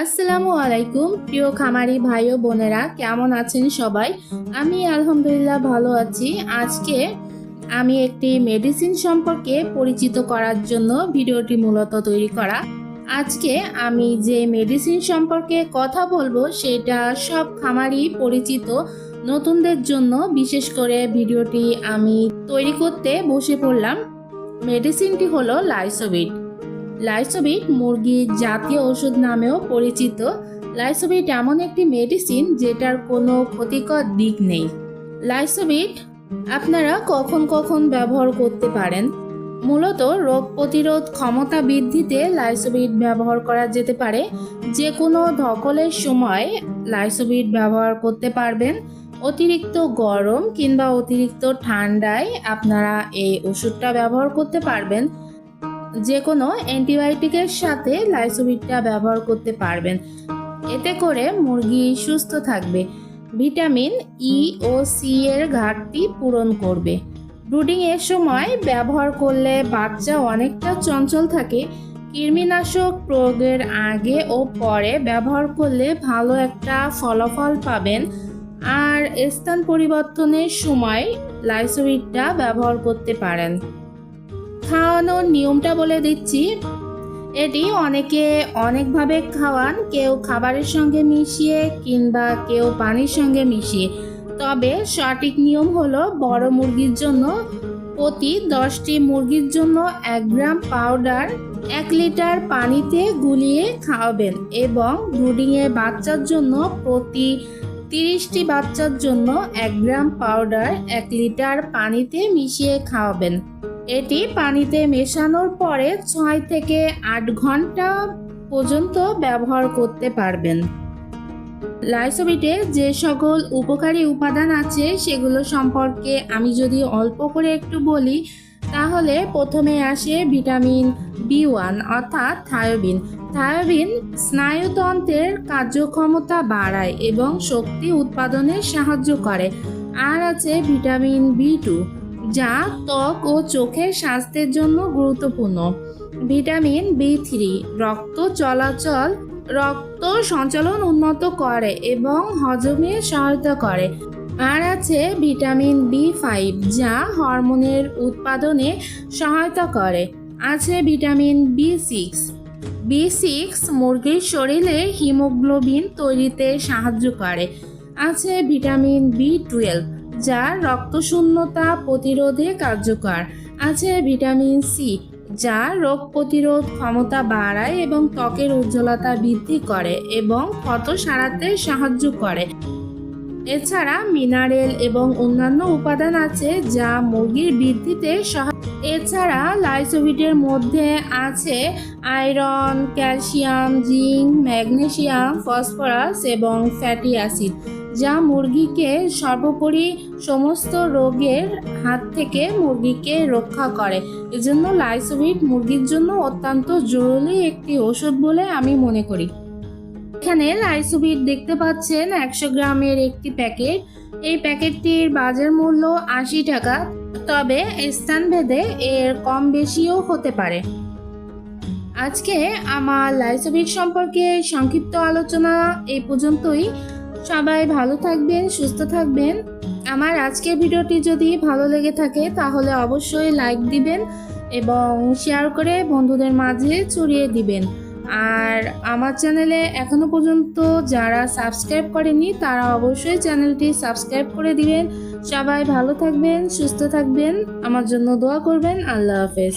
আসসালামু আলাইকুম, প্রিয় খামারি ভাই ও বোনেরা, কেমন আছেন সবাই? আমি আলহামদুলিল্লাহ ভালো আছি। আজকে আমি একটি মেডিসিন সম্পর্কে পরিচিত করার জন্য ভিডিওটি মূলত তৈরি করা। আজকে আমি যে মেডিসিন সম্পর্কে কথা বলব, সেটা সব খামারি পরিচিত নতুনদের জন্য, বিশেষ করে ভিডিওটি আমি তৈরি করতে বসে পড়লাম। মেডিসিনটি হলো লাইসোভিট লাইসোভিট মুরগির জাতীয় ওষুধ নামেও পরিচিত। লাইসোবিট এমন একটি মেডিসিন যেটার কোনো ক্ষতিকর দিক নেই। লাইসোবিট আপনারা কখন কখন ব্যবহার করতে পারেন? মূলত রোগ প্রতিরোধ ক্ষমতা বৃদ্ধিতে লাইসোবিট ব্যবহার করা যেতে পারে। যে কোনো ধকলের সময় লাইসোবিট ব্যবহার করতে পারবেন। অতিরিক্ত গরম কিংবা অতিরিক্ত ঠান্ডায় আপনারা এই ওষুধটা ব্যবহার করতে পারবেন। যে কোনো অ্যান্টিবায়োটিকের সাথে লাইসোভিটটা ব্যবহার করতে পারবেন। এতে করে মুরগি সুস্থ থাকবে। ভিটামিন ই ও সি এর ঘাটতি পূরণ করবে। ব্রুডিং এর সময় ব্যবহার করলে বাচ্চা অনেকটা চঞ্চল থাকে। কৃমিনাশক প্রয়োগের আগে ও পরে ব্যবহার করলে ভালো একটা ফলাফল পাবেন। আর স্থান পরিবর্তনের সময় লাইসোভিটটা ব্যবহার করতে পারেন। খাওয়ানোর নিয়মটা বলে দিচ্ছি। এটি অনেকে অনেকভাবে খাওয়ান, কেউ খাবারের সঙ্গে মিশিয়ে কিংবা কেউ পানির সঙ্গে মিশিয়ে। তবে সঠিক নিয়ম হলো বড় মুরগির জন্য প্রতি দশটি মুরগির জন্য এক গ্রাম পাউডার এক লিটার পানিতে গুলিয়ে খাওয়াবেন এবং ব্রুডিংয়ে বাচ্চার জন্য প্রতি তিরিশটি বাচ্চার জন্য এক গ্রাম পাউডার এক লিটার পানিতে মিশিয়ে খাওয়াবেন। এটি পানিতে মেশানোর পরে ছয় থেকে আট ঘণ্টা পর্যন্ত ব্যবহার করতে পারবেন। লাইসোবিটে যে সকল উপকারী উপাদান আছে, সেগুলো সম্পর্কে আমি যদি অল্প করে একটু বলি, তাহলে প্রথমে আসে ভিটামিন বি ওয়ান, অর্থাৎ থায়োবিন। থায়োবিন স্নায়ুতন্ত্রের কার্যক্ষমতা বাড়ায় এবং শক্তি উৎপাদনে সাহায্য করে। আর আছে ভিটামিন বি টু যা ত্বক ও চোখের স্বাস্থ্যের জন্য গুরুত্বপূর্ণ। ভিটামিন বি থ্রি রক্ত চলাচল, রক্ত সঞ্চালন উন্নত করে এবং হজমে সহায়তা করে। আর আছে ভিটামিন বি ফাইভ যা হরমোনের উৎপাদনে সহায়তা করে। আছে vitamin B six B six মুরগির শরীরে হিমোগ্লোবিন তৈরিতে সাহায্য করে। আছে ভিটামিন বি টুয়েলভ যা রক্তশূন্যতা প্রতিরোধে কার্যকর। আছে ভিটামিন সি যা রোগ প্রতিরোধ ক্ষমতা বাড়ায় এবং ত্বকের উজ্জ্বলতা বৃদ্ধি করে এবং ক্ষত সারাতে সাহায্য করে। এছাড়া মিনারেল এবং অন্যান্য উপাদান আছে যা মুরগির বৃদ্ধিতে সহায় এছাড়া লাইসোভিটের মধ্যে আছে iron, calcium, zinc, magnesium, phosphorus এবং ফ্যাটি অ্যাসিড, যা মুরগিকে সর্বোপরি সমস্ত রোগের হাত থেকে মুরগিকে রক্ষা করে। এজন্য লাইসোভিট মুরগির জন্য অত্যন্ত জরুরি একটি ওষুধ বলে আমি মনে করি। এখানে লাইসোভিট দেখতে পাচ্ছেন একশো গ্রামের একটি প্যাকেট। এই প্যাকেটটির বাজার মূল্য আশি টাকা, তবে স্থানভেদে এর কম বেশিও হতে পারে। আজকে আমার লাইসোভিট সম্পর্কে সংক্ষিপ্ত আলোচনা এই পর্যন্তই। সবাই ভালো থাকবেন, সুস্থ থাকবেন। আমার আজকের ভিডিওটি যদি ভালো লেগে থাকে, তাহলে অবশ্যই লাইক দিবেন এবং শেয়ার করে বন্ধুদের মাঝে ছড়িয়ে দিবেন। আর আমার চ্যানেলে এখনও পর্যন্ত যারা সাবস্ক্রাইব করেনি, তারা অবশ্যই চ্যানেলটি সাবস্ক্রাইব করে দিবেন। সবাই ভালো থাকবেন, সুস্থ থাকবেন। আমার জন্য দোয়া করবেন। আল্লাহ হাফেজ।